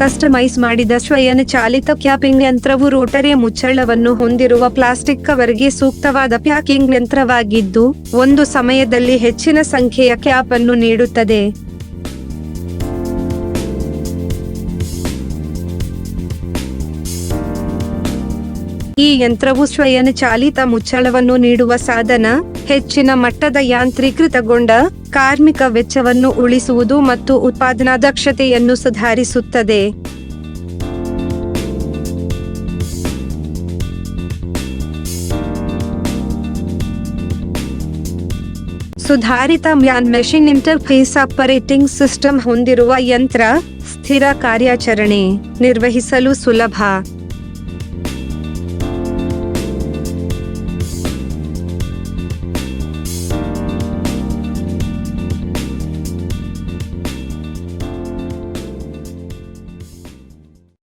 Customise ಮಾಡಿದ ಸ್ವಯಂಚಾಲಿತ capping ಯಂತ್ರವು ರೋಟರಿ ಮುಚ್ಚಳವನ್ನು ಹೊಂದಿರುವ ಪ್ಲಾಸ್ಟಿಕ್ ಕವರ್ಗೆ ಸೂಕ್ತವಾದ ಪ್ಯಾಕಿಂಗ್ ಯಂತ್ರವಾಗಿದ್ದು, ಒಂದು ಸಮಯದಲ್ಲಿ ಹೆಚ್ಚಿನ ಸಂಖ್ಯೆಯ ಕ್ಯಾಪ್ ಅನ್ನು ನೀಡುತ್ತದೆ. ಈ ಯಂತ್ರವು ಸ್ವಯಂಚಾಲಿತ ಮುಚ್ಚಳವನ್ನು ನೀಡುವ ಸಾಧನ, ಹೆಚ್ಚಿನ ಮಟ್ಟದ ಯಾಂತ್ರೀಕೃತಗೊಂಡ ಕಾರ್ಮಿಕ ವೆಚ್ಚವನ್ನು ಉಳಿಸುವುದು ಮತ್ತು ಉತ್ಪಾದನಾ ದಕ್ಷತೆಯನ್ನು ಸುಧಾರಿಸುತ್ತದೆ. ಸುಧಾರಿತ man machine interface operating system ಹೊಂದಿರುವ ಯಂತ್ರ ಸ್ಥಿರ ಕಾರ್ಯಾಚರಣೆ ನಿರ್ವಹಿಸಲು ಸುಲಭ.